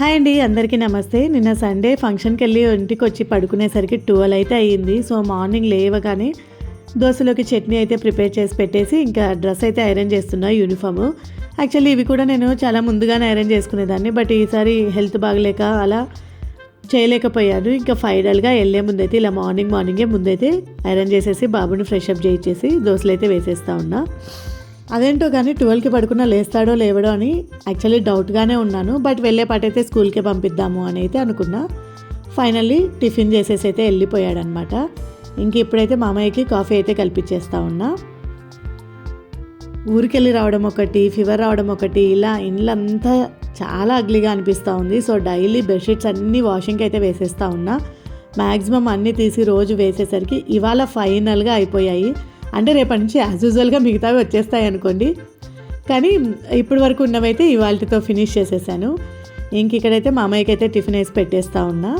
Hi అండి అందరికీ నమస్తే. నిన్న సండే ఫంక్షన్కి వెళ్ళి ఇంటికి వచ్చి పడుకునేసరికి ట్వెల్వ్ అయితే అయ్యింది. సో మార్నింగ్ లేవగానే దోశలోకి చట్నీ అయితే ప్రిపేర్ చేసి పెట్టేసి ఇంకా డ్రెస్ అయితే ఐరన్ చేస్తున్నా యూనిఫామ్ యాక్చువల్లీ ఇవి కూడా నేను చాలా ముందుగానే ఐరన్ చేసుకునేదాన్ని. బట్ ఈసారి హెల్త్ బాగలేక అలా చేయలేకపోయాను. ఇంకా ఫైనల్గా వెళ్ళే ముందైతే ఇలా మార్నింగ్ మార్నింగే ముందైతే ఐరన్ చేసేసి బాబుని ఫ్రెష్ అప్ చేయించేసి దోశలు అయితే వేసేస్తా ఉన్నా. అదేంటో కానీ ట్వెల్వ్కి పడుకున్నా లేస్తాడో లేవడో అని యాక్చువల్లీ డౌట్గానే ఉన్నాను. బట్ వెళ్ళే పాటైతే స్కూల్కే పంపిద్దాము అని అయితే అనుకున్నా. ఫైనల్లీ టిఫిన్ చేసేసి అయితే వెళ్ళిపోయాడనమాట. ఇంక ఇప్పుడైతే మామయ్యకి కాఫీ అయితే కల్పించేస్తా ఉన్నా. ఊరికెళ్ళి రావడం ఒకటి ఫీవర్ రావడం ఒకటి ఇలా ఇండ్లంతా చాలా అగ్లీగా అనిపిస్తూ ఉంది. సో డైలీ బెడ్షీట్స్ అన్నీ వాషింగ్కి అయితే వేసేస్తూ ఉన్నా. మ్యాక్సిమం అన్నీ తీసి రోజు వేసేసరికి ఇవాళ ఫైనల్గా అయిపోయాయి. అంటే రేపటి నుంచి యాజ్ యూజువల్గా మిగతావి వచ్చేస్తాయి అనుకోండి. కానీ ఇప్పటి వరకు ఉన్నవైతే ఇవాళతో ఫినిష్ చేసేసాను. ఇంక ఇక్కడైతే మామయ్యకి అయితే టిఫిన్ వేసి పెట్టేస్తా ఉన్నా.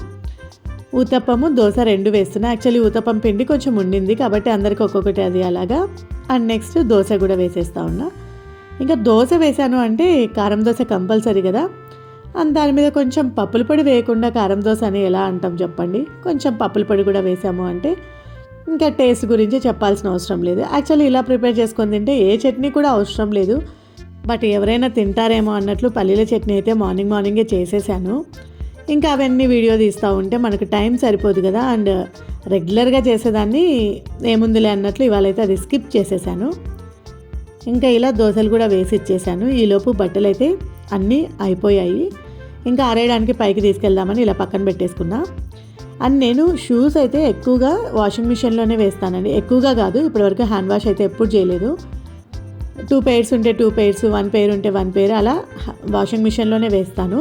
ఊతప్పము దోశ రెండు వేస్తున్నా. యాక్చువల్లీ ఊతప్పం పిండి కొంచెం ఉండింది కాబట్టి అందరికి ఒక్కొక్కటి అది అలాగా. అండ్ నెక్స్ట్ దోశ కూడా వేసేస్తా ఉన్నా. ఇంకా దోశ వేసాను అంటే కారం దోశ కంపల్సరీ కదా. అండ్ దాని మీద కొంచెం పప్పుల పొడి వేయకుండా కారం దోశ అని ఎలా అంటాం చెప్పండి. కొంచెం పప్పుల పొడి కూడా వేసాము అంటే ఇంకా టేస్ట్ గురించి చెప్పాల్సిన అవసరం లేదు. యాక్చువల్లీ ఇలా ప్రిపేర్ చేసుకొని తింటే ఏ చట్నీ కూడా అవసరం లేదు. బట్ ఎవరైనా తింటారేమో అన్నట్లు పల్లీల చట్నీ అయితే మార్నింగ్ మార్నింగే చేసేసాను. ఇంకా అవన్నీ వీడియో తీస్తూ ఉంటే మనకు టైం సరిపోదు కదా. అండ్ రెగ్యులర్గా చేసేదాన్ని ఏముందిలే అన్నట్లు ఇవాళ అయితే అది స్కిప్ చేసేసాను. ఇంకా ఇలా దోశలు కూడా వేసి ఇచ్చేసాను. ఈలోపు బట్టలు అయితే అన్నీ అయిపోయాయి. ఇంకా ఆరేయడానికి పైకి తీసుకెళ్దామని ఇలా పక్కన పెట్టేసుకున్నా. అండ్ నేను షూస్ అయితే ఎక్కువగా వాషింగ్ మిషన్లోనే వేస్తానండి. ఎక్కువగా కాదు ఇప్పటివరకు హ్యాండ్ వాష్ అయితే ఎప్పుడు చేయలేదు. టూ పెయిర్స్ ఉంటే టూ పెయిర్స్ వన్ పెయిర్ ఉంటే వన్ పెయిర్ అలా వాషింగ్ మిషన్లోనే వేస్తాను.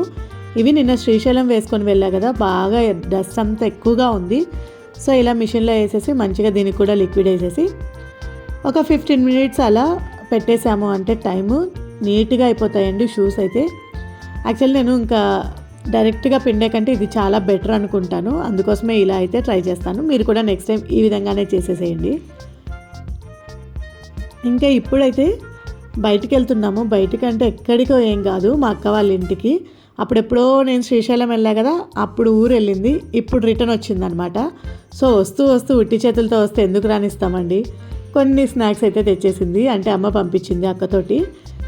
ఇవి నిన్న శ్రీశైలం వేసుకొని వెళ్ళా కదా బాగా డస్ట్ అంతా ఎక్కువగా ఉంది. సో ఇలా మిషన్లో వేసేసి మంచిగా దీనికి కూడా లిక్విడ్ వేసేసి ఒక ఫిఫ్టీన్ మినిట్స్ అలా పెట్టేశాము అంటే టైము నీట్గా అయిపోతాయండి షూస్ అయితే. యాక్చువల్లీ నేను ఇంకా డైరెక్ట్గా పిండే కంటే ఇది చాలా బెటర్ అనుకుంటాను. అందుకోసమే ఇలా అయితే ట్రై చేస్తాను. మీరు కూడా నెక్స్ట్ టైం ఈ విధంగానే చేసేసేయండి. ఇంకా ఇప్పుడైతే బయటికి వెళ్తున్నాము. బయటికి అంటే ఎక్కడికో ఏం కాదు. మా అక్క వాళ్ళ ఇంటికి. అప్పుడెప్పుడో నేను శ్రీశైలం వెళ్ళా కదా అప్పుడు ఊరు వెళ్ళింది. ఇప్పుడు రిటర్న్ వచ్చిందనమాట. సో వస్తూ వస్తూ ఉట్టి చేతులతో వస్తే ఎందుకు రానిస్తామండి? కొన్ని స్నాక్స్ అయితే తెచ్చేసింది. అంటే అమ్మ పంపించింది అక్కతోటి.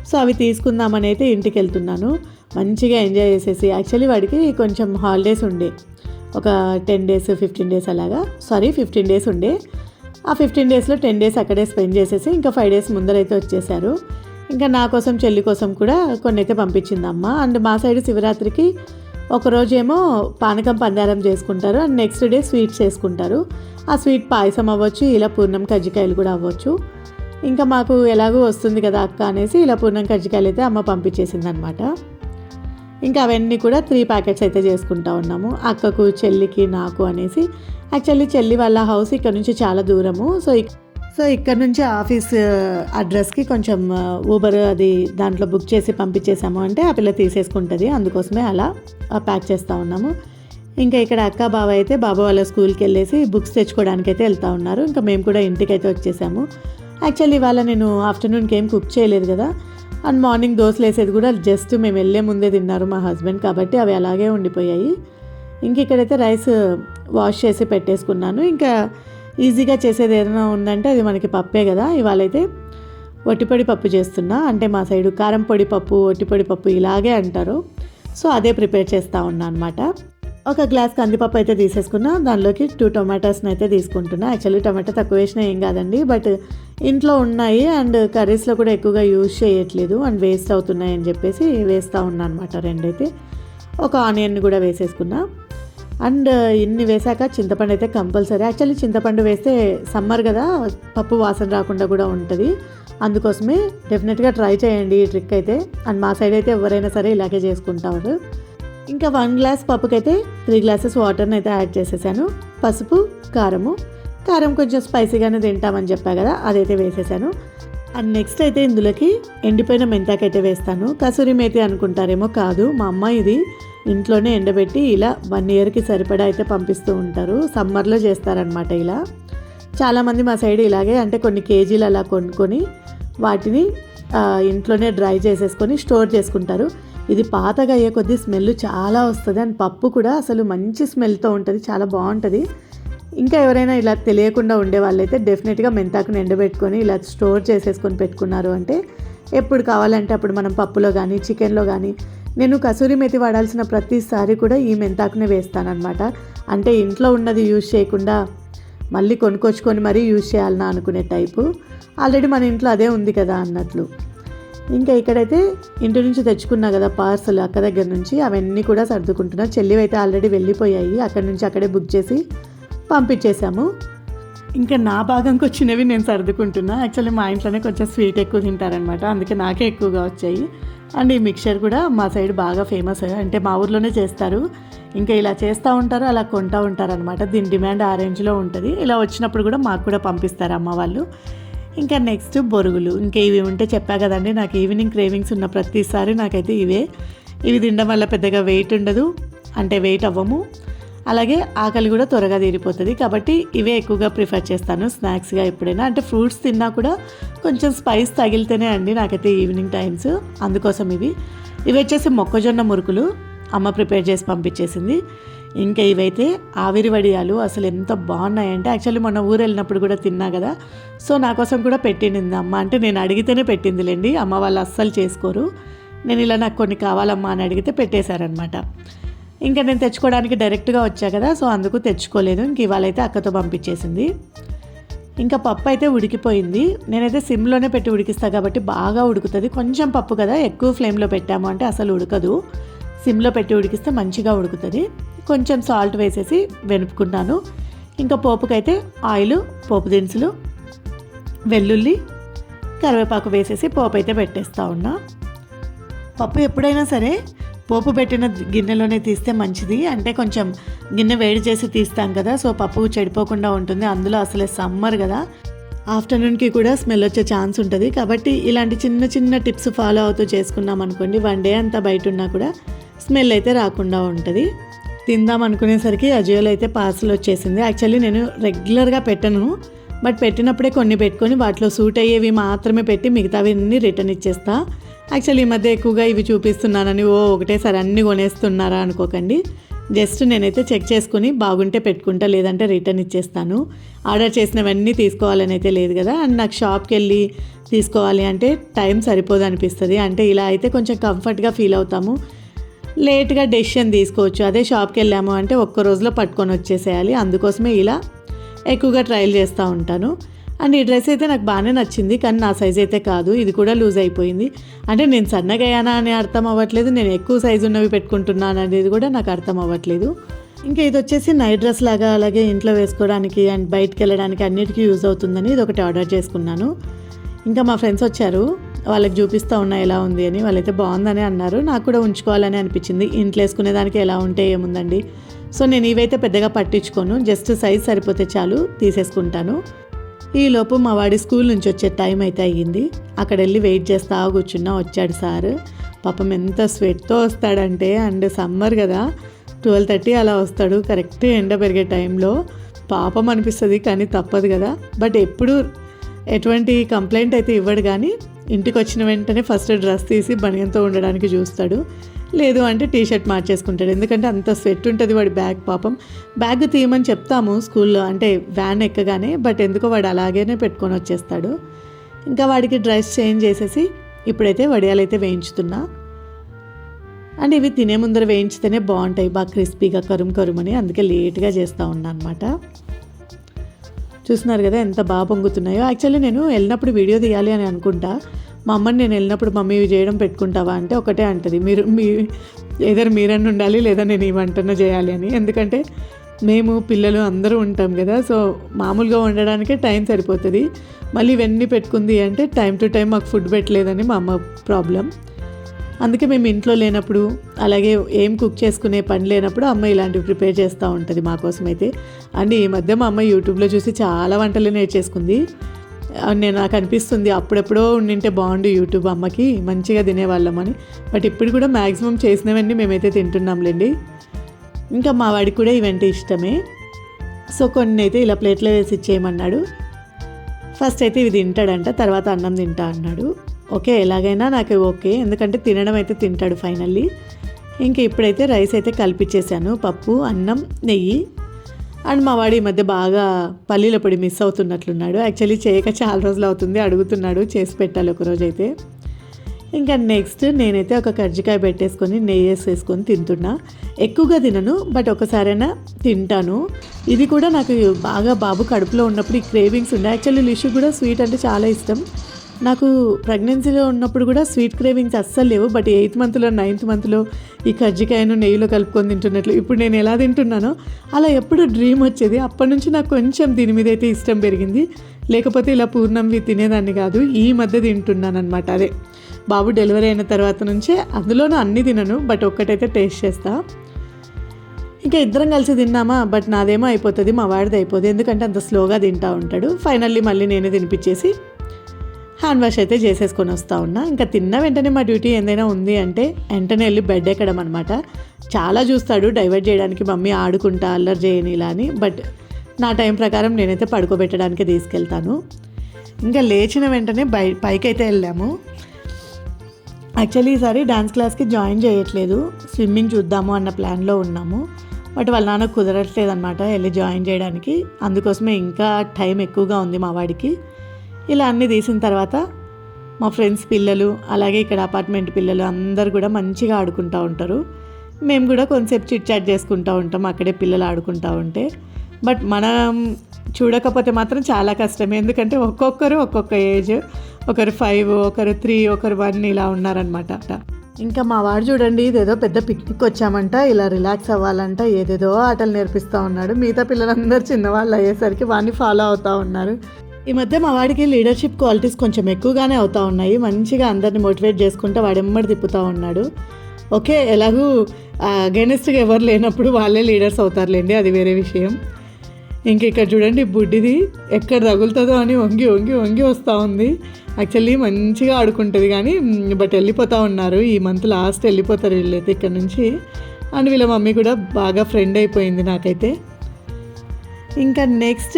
సో అవి తీసుకుందామని అయితే ఇంటికి వెళ్తున్నాను మంచిగా ఎంజాయ్ చేసేసి యాక్చువల్లీ వాడికి కొంచెం హాలిడేస్ ఉండే. ఒక టెన్ డేస్ ఫిఫ్టీన్ డేస్ అలాగా. సారీ ఫిఫ్టీన్ డేస్ ఉండే. ఆ ఫిఫ్టీన్ డేస్లో టెన్ డేస్ అక్కడే స్పెండ్ చేసేసి ఇంకా ఫైవ్ డేస్ ముందరైతే వచ్చేసారు ఇంకా నా కోసం చెల్లి కోసం కూడా కొన్ని అయితే పంపించింది అమ్మ అండ్ మా సైడ్ శివరాత్రికి ఒకరోజేమో పానకం పందారం చేసుకుంటారు. అండ్ నెక్స్ట్ డే స్వీట్స్ చేసుకుంటారు ఆ స్వీట్ పాయసం అవ్వచ్చు ఇలా పూర్ణం కజ్జికాయలు కూడా అవ్వచ్చు. ఇంకా మాకు ఎలాగో వస్తుంది కదా అక్క అనేసి ఇలా పూర్ణం కజ్జికాయలు అయితే అమ్మ పంపించేసింది అనమాట ఇంకా అవన్నీ కూడా త్రీ ప్యాకెట్స్ అయితే చేసుకుంటా ఉన్నాము. అక్కకు చెల్లికి నాకు అనేసి. యాక్చువల్లీ చెల్లి వాళ్ళ హౌస్ ఇక్కడ నుంచి చాలా దూరము. సో సో ఇక్కడ నుంచి ఆఫీస్ uh, అడ్రస్కి కొంచెం uh, ఊబర్ అది దాంట్లో బుక్ చేసి పంపించేసాము అంటే ఆ పిల్ల తీసేసుకుంటుంది. అందుకోసమే అలా ప్యాక్ చేస్తూ ఉన్నాము. ఇంకా ఇక్కడ అక్క బావ అయితే బాబా వాళ్ళ స్కూల్కి వెళ్ళేసి బుక్స్ తెచ్చుకోవడానికి అయితే వెళ్తూ ఉన్నారు. ఇంకా మేము కూడా ఇంటికి అయితే వచ్చేసాము. యాక్చువల్లీ ఇవాళ నేను ఆఫ్టర్నూన్కి ఏం కుక్ చేయలేదు కదా. అండ్ మార్నింగ్ దోశలు వేసేది కూడా జస్ట్ మేము వెళ్ళే ముందే తిన్నారు మా హస్బెండ్ కాబట్టి అవి అలాగే ఉండిపోయాయి. ఇంక ఇక్కడైతే రైస్ వాష్ చేసి పెట్టేసుకున్నాను. ఇంకా ఈజీగా చేసేది ఏదైనా ఉందంటే అది మనకి పప్పే కదా. ఇవాళైతే ఒట్టిపొడి పప్పు చేస్తున్నా. అంటే మా సైడు కారం పొడి పప్పు ఒట్టిపొడి పప్పు ఇలాగే అంటారు. సో అదే ప్రిపేర్ చేస్తూ ఉన్నా అనమాట ఒక గ్లాస్ కందిపప్పు అయితే తీసేసుకున్నా. దానిలోకి టూ టొమాటోస్ని అయితే తీసుకుంటున్నా. యాక్చువల్లీ టొమాటో తక్కువ వేసినా ఏం కాదండి. బట్ ఇంట్లో ఉన్నాయి అండ్ కర్రీస్లో కూడా ఎక్కువగా యూజ్ చేయట్లేదు. అండ్ వేస్ట్ అవుతున్నాయి అని చెప్పేసి వేస్తూ ఉన్నా అనమాట రెండైతే. ఒక ఆనియన్ కూడా వేసేసుకున్నా. అండ్ ఇన్ని వేసాక చింతపండు అయితే కంపల్సరీ. యాక్చువల్లీ చింతపండు వేస్తే సమ్మర్ కదా పప్పు వాసన రాకుండా కూడా ఉంటుంది. అందుకోసమే డెఫినెట్గా ట్రై చేయండి ఈ ట్రిక్ అయితే. అండ్ మా సైడ్ అయితే ఎవరైనా సరే ఇలాగే చేసుకుంటారు. ఇంకా వన్ గ్లాస్ పప్పుకైతే త్రీ గ్లాసెస్ వాటర్ని అయితే యాడ్ చేసేసాను. పసుపు కారము. కారం కొంచెం స్పైసీగానే తింటామని చెప్పా కదా అదైతే వేసేసాను. అండ్ నెక్స్ట్ అయితే ఇందులోకి ఎండిపోయిన మెంతాకైతే వేస్తాను. కసూరి మేతి అనుకుంటారేమో కాదు మా అమ్మ ఇది ఇంట్లోనే ఎండబెట్టి ఇలా వన్ ఇయర్కి సరిపడా అయితే పంపిస్తూ ఉంటారు. సమ్మర్లో చేస్తారనమాట ఇలా. చాలామంది మా సైడ్ ఇలాగే అంటే కొన్ని కేజీలు అలా కొనుక్కొని వాటిని ఇంట్లోనే డ్రై చేసేసుకొని స్టోర్ చేసుకుంటారు. ఇది పాతగా అయ్యే కొద్దీ స్మెల్ చాలా వస్తుంది అండ్ పప్పు కూడా అసలు మంచి స్మెల్తో ఉంటుంది చాలా బాగుంటుంది. ఇంకా ఎవరైనా ఇలా తెలియకుండా ఉండే వాళ్ళైతే డెఫినెట్గా మెంతాకుని ఎండబెట్టుకొని ఇలా స్టోర్ చేసేసుకొని పెట్టుకున్నారు అంటే ఎప్పుడు కావాలంటే అప్పుడు మనం పప్పులో కానీ చికెన్లో కానీ నేను కసూరి మెతి వాడాల్సిన ప్రతిసారి కూడా ఈ మెంతాకునే వేస్తానన్నమాట. అంటే ఇంట్లో ఉన్నది యూజ్ చేయకుండా మళ్ళీ కొనుక్కొచ్చుకొని మరీ యూజ్ చేయాలన్నా అనుకునే టైపు ఆల్రెడీ మన ఇంట్లో అదే ఉంది కదా అన్నట్లు. ఇంకా ఇక్కడైతే ఇంటి నుంచి తెచ్చుకున్నా కదా పార్సల్ అక్క దగ్గర నుంచి అవన్నీ కూడా సర్దుకుంటున్నా. చెల్లివి అయితే ఆల్రెడీ వెళ్ళిపోయాయి. అక్కడ నుంచి అక్కడే బుక్ చేసి పంపించేశాము. ఇంకా నా భాగంకి వచ్చినవి నేను సర్దుకుంటున్నా. యాక్చువల్లీ మా ఇంట్లోనే కొంచెం స్వీట్ ఎక్కువ తింటారనమాట అందుకే నాకే ఎక్కువగా వచ్చాయి. అండ్ ఈ మిక్చర్ కూడా మా సైడ్ బాగా ఫేమస్. అంటే మా ఊర్లోనే చేస్తారు. ఇంకా ఇలా చేస్తూ ఉంటారు అలా కొంటూ ఉంటారనమాట దీని డిమాండ్ ఆ రేంజ్లో ఉంటుంది. ఇలా వచ్చినప్పుడు కూడా మాకు కూడా పంపిస్తారు అమ్మ వాళ్ళు. ఇంకా నెక్స్ట్ బొరుగులు. ఇంకా ఇవి ఉంటే చెప్పా కదండి నాకు ఈవినింగ్ క్రేవింగ్స్ ఉన్న ప్రతిసారి నాకైతే ఇవే. ఇవి తినడం వల్ల పెద్దగా వెయిట్ ఉండదు అంటే వెయిట్ అవ్వము. అలాగే ఆకలి కూడా త్వరగా తీరిపోతుంది. కాబట్టి ఇవే ఎక్కువగా ప్రిఫర్ చేస్తాను స్నాక్స్గా ఎప్పుడైనా. అంటే ఫ్రూట్స్ తిన్నా కూడా కొంచెం స్పైస్ తగిలితేనే అండి నాకైతే ఈవినింగ్ టైమ్స్ అందుకోసం ఇవి. ఇవి వచ్చేసి మొక్కజొన్న మురుకులు అమ్మ ప్రిపేర్ చేసి పంపించేసింది. ఇంకా ఇవైతే ఆవిరి వడియాలు అసలు ఎంత బాగున్నాయంటే యాక్చువల్లీ మొన్న ఊరు వెళ్ళినప్పుడు కూడా తిన్నా కదా. సో నా కోసం కూడా పెట్టింది అమ్మ. అంటే నేను అడిగితేనే పెట్టిందిలేండి. అమ్మ వాళ్ళు అస్సలు చేసుకోరు. నేను ఇలా నాకు కొన్ని కావాలమ్మా అని అడిగితే పెట్టేశారనమాట. ఇంకా నేను తెచ్చుకోవడానికి డైరెక్ట్గా వచ్చా కదా సో అందుకు తెచ్చుకోలేదు. ఇంక ఇవాళ అయితే అక్కతో పంపించేసింది. ఇంకా పప్పు అయితే ఉడికిపోయింది. నేనైతే సిమ్లోనే పెట్టి ఉడికిస్తాను కాబట్టి బాగా ఉడుకుతుంది. కొంచెం పప్పు కదా ఎక్కువ ఫ్లేమ్లో పెట్టాము అంటే అసలు ఉడకదు. సిమ్లో పెట్టి ఉడికిస్తే మంచిగా ఉడుకుతుంది. కొంచెం సాల్ట్ వేసేసి వెనుపుకున్నాను. ఇంకా పోపుకైతే ఆయిల్ పోపు దినుసులు వెల్లుల్లి కరివేపాకు వేసేసి పోపు అయితే పెట్టేస్తూ ఉన్నా. పప్పు ఎప్పుడైనా సరే పోపు పెట్టిన గిన్నెలోనే తీస్తే మంచిది. అంటే కొంచెం గిన్నె వేడి చేసి తీస్తాం కదా సో పప్పు చెడిపోకుండా ఉంటుంది. అందులో అసలే సమ్మర్ కదా. ఆఫ్టర్నూన్కి కూడా స్మెల్ వచ్చే ఛాన్స్ ఉంటుంది. కాబట్టి ఇలాంటి చిన్న చిన్న టిప్స్ ఫాలో అవుతూ చేసుకున్నాం అనుకోండి. వన్ డే అంతా బయట ఉన్నా కూడా స్మెల్ అయితే రాకుండా ఉంటుంది. తిందాం అనుకునేసరికి అజియోలో అయితే పార్సల్ వచ్చేసింది. యాక్చువల్లీ నేను రెగ్యులర్గా పెట్టను. బట్ పెట్టినప్పుడే కొన్ని పెట్టుకొని వాటిలో సూట్ అయ్యేవి మాత్రమే పెట్టి మిగతావి అన్నీ రిటర్న్ ఇచ్చేస్తా. యాక్చువల్లీ ఈ మధ్య ఎక్కువగా ఇవి చూపిస్తున్నానని ఓ ఒకటేసారి అన్నీ కొనేస్తున్నారా అనుకోకండి. జస్ట్ నేనైతే చెక్ చేసుకుని బాగుంటే పెట్టుకుంటా లేదంటే రిటర్న్ ఇచ్చేస్తాను. ఆర్డర్ చేసినవన్నీ తీసుకోవాలని అయితే లేదు కదా. అండ్ నాకు షాప్కి వెళ్ళి తీసుకోవాలి అంటే టైం సరిపోదు అనిపిస్తుంది. అంటే ఇలా అయితే కొంచెం కంఫర్ట్గా ఫీల్ అవుతాము. లేట్గా డెసిషన్ తీసుకోవచ్చు. అదే షాప్కి వెళ్ళాము అంటే ఒక్క రోజులో పట్టుకొని వచ్చేసేయాలి. అందుకోసమే ఇలా ఎక్కువగా ట్రయల్ చేస్తూ ఉంటాను. అండ్ ఈ డ్రెస్ అయితే నాకు బాగానే నచ్చింది కానీ నా సైజ్ అయితే కాదు. ఇది కూడా లూజ్ అయిపోయింది. అంటే నేను సన్నగయ్యానా అని అర్థం అవ్వట్లేదు నేను ఎక్కువ సైజు ఉన్నవి పెట్టుకుంటున్నాను అనేది కూడా నాకు అర్థం అవ్వట్లేదు. ఇంకా ఇది వచ్చేసి నైట్ డ్రెస్ లాగా అలాగే ఇంట్లో వేసుకోవడానికి అండ్ బయటకు వెళ్ళడానికి అన్నిటికీ యూజ్ అవుతుందని ఇది ఒకటి ఆర్డర్ చేసుకున్నాను. ఇంకా మా ఫ్రెండ్స్ వచ్చారు వాళ్ళకి చూపిస్తూ ఉన్నా ఎలా ఉంది అని వాళ్ళైతే బాగుందని అన్నారు. నాకు కూడా ఉంచుకోవాలని అనిపించింది. ఇంట్లో వేసుకునే దానికి ఎలా ఉంటే ఏముందండి. సో నేను ఇవైతే పెద్దగా పట్టించుకోను జస్ట్ సైజ్ సరిపోతే చాలు తీసేసుకుంటాను. ఈలోపు మా వాడి స్కూల్ నుంచి వచ్చే టైం అయితే అయ్యింది. అక్కడ వెళ్ళి వెయిట్ చేస్తా కూర్చున్నా వచ్చాడు సార్. పాపం ఎంత స్వెట్తో వస్తాడంటే అండ్ సమ్మర్ కదా. ట్వెల్వ్ థర్టీ అలా వస్తాడు. కరెక్ట్ ఎండ పెరిగే టైంలో పాపం అనిపిస్తుంది కానీ తప్పదు కదా. బట్ ఎప్పుడు ఎటువంటి కంప్లైంట్ అయితే ఇవ్వడు కానీ ఇంటికి వచ్చిన వెంటనే ఫస్ట్ డ్రెస్ తీసి బనియంతో ఉండడానికి చూస్తాడు. లేదు అంటే టీ షర్ట్ మార్చేసుకుంటాడు. ఎందుకంటే అంత స్వెట్ ఉంటుంది వాడి బ్యాగ్ పాపం. బ్యాగ్ తీయమని చెప్తాము స్కూల్లో అంటే వ్యాన్ ఎక్కగానే బట్ ఎందుకో వాడు అలాగేనే పెట్టుకొని వచ్చేస్తాడు. ఇంకా వాడికి డ్రెస్ చేంజ్ చేసేసి ఇప్పుడైతే వడియాలు అయితే వేయించుతున్నా. అండ్ ఇవి తినే ముందర వేయించితేనే బాగుంటాయి. బాగా క్రిస్పీగా కరుమ్ కరుమని. అందుకే లేట్గా చేస్తూ ఉన్నా అనమాట చూస్తున్నారు కదా ఎంత బాగా పొంగుతున్నాయో. యాక్చువల్లీ నేను వెళ్ళినప్పుడు వీడియో తీయాలి అని అనుకుంటా. మా అమ్మని నేను వెళ్ళినప్పుడు మమ్మీ ఇవి చేయడం పెట్టుకుంటావా అంటే ఒకటే అంటుంది. మీరు మీ ఏదైనా మీరన్నా ఉండాలి లేదా నేను ఈ వంటన చేయాలి అని. ఎందుకంటే మేము పిల్లలు అందరూ ఉంటాం కదా సో మామూలుగా వండడానికే టైం సరిపోతుంది. మళ్ళీ ఇవన్నీ పెట్టుకుంది అంటే టైం టు టైం మాకు ఫుడ్ పెట్టలేదని మా అమ్మ ప్రాబ్లం. అందుకే మేము ఇంట్లో లేనప్పుడు అలాగే ఏం కుక్ చేసుకునే పని లేనప్పుడు అమ్మ ఇలాంటివి ప్రిపేర్ చేస్తూ ఉంటుంది మా కోసం అయితే అండ్ ఈ మధ్య మా అమ్మ యూట్యూబ్లో చూసి చాలా వంటలు నేర్చేసుకుంది. నేను నాకు అనిపిస్తుంది. అప్పుడెప్పుడో ఉండింటే బాగుండు యూట్యూబ్ అమ్మకి మంచిగా తినేవాళ్ళమని బట్ ఇప్పుడు కూడా మ్యాక్సిమం చేసినవన్నీ మేమైతే తింటున్నాంలేండి. ఇంకా మా వాడికి కూడా ఇవంటే ఇష్టమే. సో కొన్ని అయితే ఇలా ప్లేట్లో వేసి ఇచ్చేయమన్నాడు. ఫస్ట్ అయితే ఇవి తింటాడంట తర్వాత అన్నం తింటా అన్నాడు. ఓకే ఎలాగైనా నాకు ఓకే. ఎందుకంటే తినడం అయితే తింటాడు ఫైనల్లీ. ఇంక ఇప్పుడైతే రైస్ అయితే కలిపిచ్చేసాను. పప్పు అన్నం నెయ్యి. అండ్ మా వాడు ఈ మధ్య బాగా పల్లీల పొడి మిస్ అవుతున్నట్లున్నాడు. యాక్చువల్లీ చేయక చాలా రోజులు అవుతుంది. అడుగుతున్నాడు. చేసి పెట్టాలి ఒకరోజు అయితే ఇంకా నెక్స్ట్ నేనైతే ఒక కజ్జికాయ పెట్టేసుకొని నెయ్యి వేసేసుకొని తింటున్నా. ఎక్కువగా తినను బట్ ఒకసారైనా తింటాను. ఇది కూడా నాకు బాగా బాబు కడుపులో ఉన్నప్పుడు ఈ క్రేవింగ్స్ ఉండే. యాక్చువల్లీ లిషు కూడా స్వీట్ అంటే చాలా ఇష్టం. నాకు ప్రెగ్నెన్సీలో ఉన్నప్పుడు కూడా స్వీట్ క్రేవింగ్స్ అస్సలు లేవు బట్ ఎయిత్ మంత్లో నైన్త్ మంత్లో ఈ కజ్జికాయను నెయ్యిలో కలుపుకొని తింటున్నట్లు. ఇప్పుడు నేను ఎలా తింటున్నానో అలా ఎప్పుడు డ్రీమ్ వచ్చేది. అప్పటి నుంచి నాకు కొంచెం దీని మీద అయితే ఇష్టం పెరిగింది. లేకపోతే ఇలా పూర్ణంవి తినేదాన్ని కాదు ఈ మధ్య తింటున్నాను అనమాట అదే. బాబు డెలివరీ అయిన తర్వాత నుంచే అందులోనూ అన్నీ తినను బట్ ఒక్కటైతే టేస్ట్ చేస్తా. ఇంకా ఇద్దరం కలిసి తిన్నామా బట్ నాదేమో అయిపోతుంది మా వాడిది అయిపోతుంది ఎందుకంటే అంత స్లోగా తింటా ఉంటాడు. ఫైనల్లీ మళ్ళీ నేనే తినిపించేసి హ్యాండ్ వాష్ అయితే చేసేసుకొని వస్తూ ఉన్నా. ఇంకా తిన్న వెంటనే మా డ్యూటీ ఏదైనా ఉంది అంటే వెంటనే వెళ్ళి బెడ్ ఎక్కడం అనమాట చాలా చూస్తాడు డైవర్ట్ చేయడానికి మమ్మీ ఆడుకుంటా అల్లరి చేయని ఇలా అని. బట్ నా టైం ప్రకారం నేనైతే పడుకోబెట్టడానికి తీసుకెళ్తాను. ఇంకా లేచిన వెంటనే బై పైకైతే వెళ్ళాము. యాక్చువల్లీ ఈసారి డాన్స్ క్లాస్కి జాయిన్ చేయట్లేదు. స్విమ్మింగ్ చూద్దాము అన్న ప్లాన్లో ఉన్నాము. బట్ వాళ్ళ నాన్న కుదరట్లేదు అనమాట వెళ్ళి జాయిన్ చేయడానికి. అందుకోసమే ఇంకా టైం ఎక్కువగా ఉంది మా వాడికి. ఇలా అన్నీ తీసిన తర్వాత మా ఫ్రెండ్స్ పిల్లలు అలాగే ఇక్కడ అపార్ట్మెంట్ పిల్లలు అందరు కూడా మంచిగా ఆడుకుంటూ ఉంటారు. మేము కూడా కొంచెం చిట్ చాట్ చేసుకుంటూ ఉంటాం అక్కడే పిల్లలు ఆడుకుంటూ ఉంటే. బట్ మనం చూడకపోతే మాత్రం చాలా కష్టం ఎందుకంటే ఒక్కొక్కరు ఒక్కొక్క ఏజ్ ఒకరు ఫైవ్ ఒకరు త్రీ ఒకరు వన్ ఇలా ఉన్నారనమాట ఇంకా మా వాడు చూడండి ఇదేదో పెద్ద పిక్నిక్ వచ్చామంట ఇలా రిలాక్స్ అవ్వాలంట ఏదేదో ఆటలు నేర్పిస్తూ ఉన్నాడు. మిగతా పిల్లలందరూ చిన్నవాళ్ళు అయ్యేసరికి వాడిని ఫాలో అవుతూ ఉన్నారు. ఈ మధ్య మా వాడికి లీడర్షిప్ క్వాలిటీస్ కొంచెం ఎక్కువగానే అవుతూ ఉన్నాయి. మంచిగా అందరిని మోటివేట్ చేసుకుంటూ వాడు ఎమ్మడి తిప్పుతూ ఉన్నాడు. ఓకే ఎలాగూ అగెనిస్ట్గా ఎవరు లేనప్పుడు వాళ్ళే లీడర్స్ అవుతారులేండి అది వేరే విషయం. ఇంక ఇక్కడ చూడండి బుడ్డిది ఎక్కడ తగులుతుందో అని వంగి వంగి వంగి వస్తూ ఉంది. యాక్చువల్లీ మంచిగా ఆడుకుంటుంది కానీ బట్ వెళ్ళిపోతూ ఉన్నారు. ఈ మంత్ లాస్ట్ వెళ్ళిపోతారు వీళ్ళైతే ఇక్కడ నుంచి. అండ్ వీళ్ళ మమ్మీ కూడా బాగా ఫ్రెండ్ అయిపోయింది నాకైతే. ఇంకా నెక్స్ట్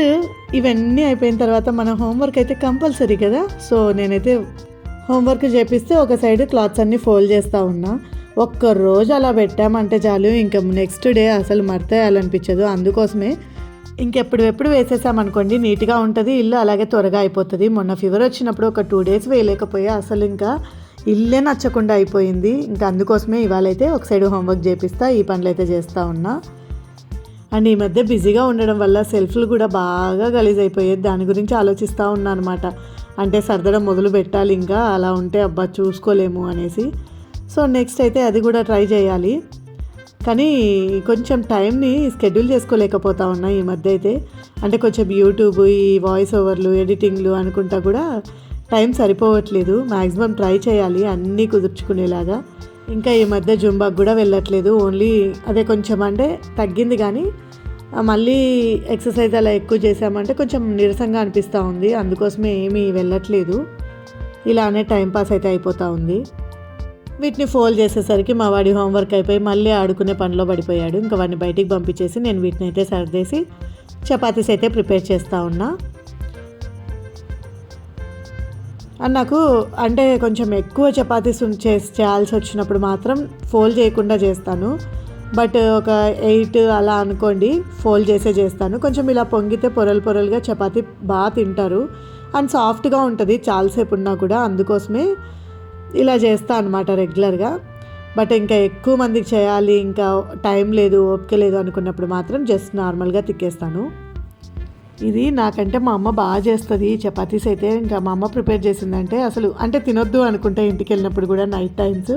ఇవన్నీ అయిపోయిన తర్వాత మన హోంవర్క్ అయితే కంపల్సరీ కదా. సో నేనైతే హోంవర్క్ చేపిస్తే ఒక సైడ్ క్లాత్స్ అన్నీ ఫోల్డ్ చేస్తూ ఉన్నా. ఒక్క రోజు అలా పెట్టామంటే చాలు ఇంకా నెక్స్ట్ డే అసలు మర్తేయాలనిపించదు అందుకోసమే ఇంకెప్పుడు ఎప్పుడు వేసేసామనుకోండి నీట్గా ఉంటుంది ఇల్లు అలాగే త్వరగా అయిపోతుంది. మొన్న ఫీవర్ వచ్చినప్పుడు ఒక టూ డేస్ వేయలేకపోయా అసలు ఇంకా ఇల్లే నచ్చకుండా అయిపోయింది. ఇంకా అందుకోసమే ఇవాళ అయితే ఒక సైడ్ హోంవర్క్ చేపిస్తా ఈ పనులు అయితే చేస్తూ ఉన్నా. అండ్ ఈ మధ్య బిజీగా ఉండడం వల్ల సెల్ఫ్లు కూడా బాగా గలీజ్ అయిపోయేది దాని గురించి ఆలోచిస్తూ ఉన్నా అనమాట అంటే సర్దడం మొదలు పెట్టాలి ఇంకా అలా ఉంటే అబ్బా చూసుకోలేము అనేసి. సో నెక్స్ట్ అయితే అది కూడా ట్రై చేయాలి. కానీ కొంచెం టైంని షెడ్యూల్ చేసుకోలేకపోతా ఉన్నా ఈ మధ్య అయితే. అంటే కొంచెం యూట్యూబ్ ఈ వాయిస్ ఓవర్లు ఎడిటింగ్లు అనుకుంటా కూడా టైం సరిపోవట్లేదు. మ్యాక్సిమం ట్రై చేయాలి అన్నీ కుదుర్చుకునేలాగా. ఇంకా ఈ మధ్య జుంబాకు కూడా వెళ్ళట్లేదు. ఓన్లీ అదే కొంచెం అంటే తగ్గింది కానీ మళ్ళీ ఎక్సర్సైజ్ అలా ఎక్కువ చేసామంటే కొంచెం నీరసంగా అనిపిస్తూ ఉంది. అందుకోసమే ఏమీ వెళ్ళట్లేదు. ఇలానే టైంపాస్ అయితే అయిపోతూ ఉంది. వీటిని ఫోల్డ్ చేసేసరికి మా వాడి హోంవర్క్ అయిపోయి మళ్ళీ ఆడుకునే పనిలో పడిపోయాడు. ఇంకా వాడిని బయటికి పంపించేసి నేను వీటిని అయితే సర్దేసి చపాతీస్ అయితే ప్రిపేర్ చేస్తూ ఉన్నా. నాకు అంటే కొంచెం ఎక్కువ చపాతీస్ చేసి చేయాల్సి వచ్చినప్పుడు మాత్రం ఫోల్డ్ చేయకుండా చేస్తాను. బట్ ఒక ఎయిట్ అలా అనుకోండి ఫోల్డ్ చేసే చేస్తాను. కొంచెం ఇలా పొంగితే పొరలు పొరలుగా చపాతీ బాగా తింటారు. అండ్ సాఫ్ట్గా ఉంటుంది చాలాసేపు ఉన్నా కూడా. అందుకోసమే ఇలా చేస్తా అనమాట రెగ్యులర్గా. బట్ ఇంకా ఎక్కువ మందికి చేయాలి ఇంకా టైం లేదు ఓపిక లేదు అనుకున్నప్పుడు మాత్రం జస్ట్ నార్మల్గా తిక్కేస్తాను. ఇది నాకంటే మా అమ్మ బాగా చేస్తుంది. చపాతీస్ అయితే ఇంకా మా అమ్మ ప్రిపేర్ చేసిందంటే అసలు అంటే తినొద్దు అనుకుంటే ఇంటికి వెళ్ళినప్పుడు కూడా నైట్ టైమ్స్.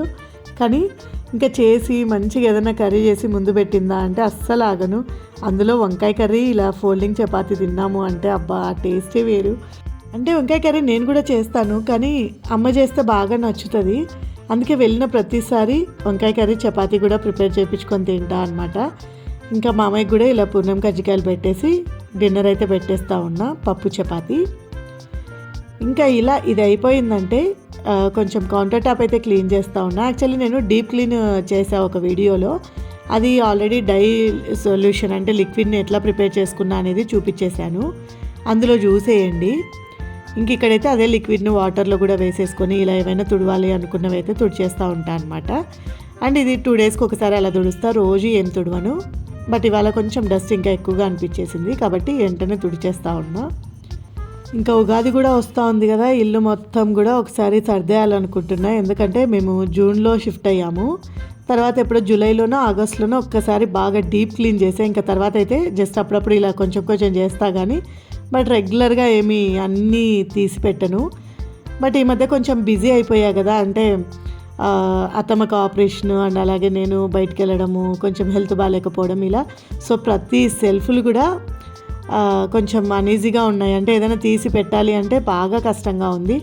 కానీ ఇంకా చేసి మంచిగా ఏదైనా కర్రీ చేసి ముందు పెట్టిందా అంటే అస్సలు ఆగను. అందులో వంకాయ కర్రీ ఇలా ఫోల్డింగ్ చపాతి తిన్నాము అంటే అబ్బా ఆ టేస్టే వేరు. అంటే వంకాయ కర్రీ నేను కూడా చేస్తాను కానీ అమ్మ చేస్తే బాగా నచ్చుతుంది. అందుకే వెళ్ళిన ప్రతిసారి వంకాయ కర్రీ చపాతీ కూడా ప్రిపేర్ చేయించుకొని తింటా అనమాట ఇంకా మామయ్య కూడా ఇలా పూర్ణం కజ్జికాయలు పెట్టేసి డిన్నర్ అయితే పెట్టేస్తా ఉన్నా పప్పు చపాతి. ఇంకా ఇలా ఇది అయిపోయిందంటే కొంచెం కౌంటర్ టాప్ అయితే క్లీన్ చేస్తూ ఉన్నా. యాక్చువల్లీ నేను డీప్ క్లీన్ చేసా ఒక వీడియోలో. అది ఆల్రెడీ డై సొల్యూషన్ అంటే లిక్విడ్ని ఎట్లా ప్రిపేర్ చేసుకున్నా అనేది చూపించేశాను. అందులో చూసేయండి ఇంక ఇక్కడైతే అదే లిక్విడ్ని వాటర్లో కూడా వేసేసుకొని ఇలా ఏమైనా తుడవాలి అనుకున్నవి అయితే తుడిచేస్తూ ఉంటాను అనమాట అండ్ ఇది టూ డేస్కి ఒకసారి అలా తుడుస్తా రోజు ఏం తుడవను. బట్ ఇవాళ కొంచెం డస్ట్ ఇంకా ఎక్కువగా అనిపించేసింది కాబట్టి వెంటనే తుడిచేస్తూ ఉన్నా. ఇంకా ఉగాది కూడా వస్తూ ఉంది కదా ఇల్లు మొత్తం కూడా ఒకసారి సర్దేయాలనుకుంటున్నా. ఎందుకంటే మేము జూన్లో షిఫ్ట్ అయ్యాము. తర్వాత ఎప్పుడో జూలైలోనో ఆగస్టులోనో ఒక్కసారి బాగా డీప్ క్లీన్ చేసే ఇంకా తర్వాత అయితే జస్ట్ అప్పుడప్పుడు ఇలా కొంచెం కొంచెం చేస్తా కానీ బట్ రెగ్యులర్గా ఏమీ అన్నీ తీసి పెట్టను బట్ ఈ మధ్య కొంచెం బిజీ అయిపోయా కదా అంటే అత్తమ్మకు ఆపరేషన్ అండ్ అలాగే నేను బయటికి వెళ్ళడము కొంచెం హెల్త్ బాగాలేకపోవడం ఇలా. సో ప్రతి సెల్ఫ్లు కూడా కొంచెం అనీజీగా ఉన్నాయి. అంటే ఏదైనా తీసి పెట్టాలి అంటే బాగా కష్టంగా ఉంది.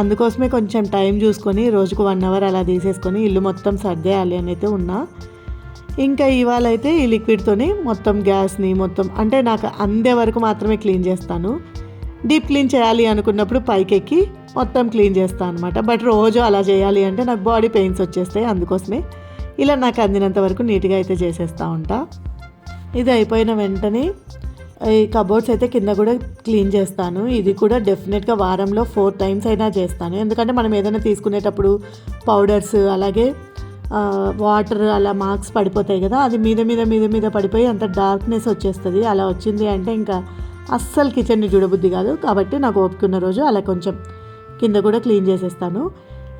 అందుకోసమే కొంచెం టైం చూసుకొని రోజుకు వన్ అవర్ అలా తీసేసుకొని ఇల్లు మొత్తం సర్దేయాలి అని అయితే ఉన్నా. ఇంకా ఇవాళ అయితే ఈ లిక్విడ్తోని మొత్తం గ్యాస్ని మొత్తం అంటే నాకు అందే వరకు మాత్రమే క్లీన్ చేస్తాను. డీప్ క్లీన్ చేయాలి అనుకున్నప్పుడు పైకెక్కి మొత్తం క్లీన్ చేస్తాను అనమాట బట్ రోజు అలా చేయాలి అంటే నాకు బాడీ పెయిన్స్ వచ్చేస్తాయి అందుకోసమే ఇలా నాకు అందినంత వరకు నీట్గా అయితే చేసేస్తూ ఉంటా. ఇది అయిపోయిన వెంటనే ఈ కబోర్డ్స్ అయితే కింద కూడా క్లీన్ చేస్తాను. ఇది కూడా డెఫినెట్గా వారంలో ఫోర్ టైమ్స్ అయినా చేస్తాను. ఎందుకంటే మనం ఏదైనా తీసుకునేటప్పుడు పౌడర్స్ అలాగే వాటర్ అలా మార్క్స్ పడిపోతాయి కదా అది మీద మీద మీద మీద పడిపోయి అంత డార్క్నెస్ వచ్చేస్తుంది. అలా వచ్చింది అంటే ఇంకా అస్సలు కిచెన్ని చూడబుద్ధి కాదు. కాబట్టి నాకు ఓపుకున్న రోజు అలా కొంచెం కింద కూడా క్లీన్ చేసేస్తాను.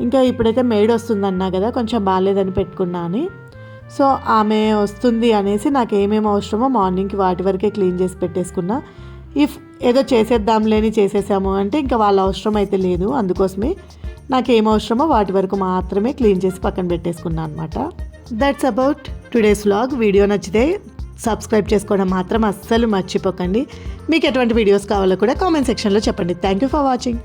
ఇంకా ఇప్పుడైతే మేడ్ వస్తుందన్నా కదా కొంచెం బాగాలేదని పెట్టుకున్నా అని సో ఆమె వస్తుంది అనేసి నాకు ఏమేమి అవసరమో మార్నింగ్కి వాటి వరకే క్లీన్ చేసి పెట్టేసుకున్నా. ఇఫ్ ఏదో చేసేద్దాం లేని చేసేసాము అంటే ఇంకా వాళ్ళ అవసరం అయితే లేదు. అందుకోసమే నాకు ఏం అవసరమో వాటి వరకు మాత్రమే క్లీన్ చేసి పక్కన పెట్టేసుకున్నాను అనమాట that's about today's vlog video నచ్చితే సబ్స్క్రైబ్ చేసుకోవడం మాత్రం అస్సలు మర్చిపోకండి. మీకు ఎటువంటి వీడియోస్ కావాలో కూడా కామెంట్ సెక్షన్లో చెప్పండి. Thank you for watching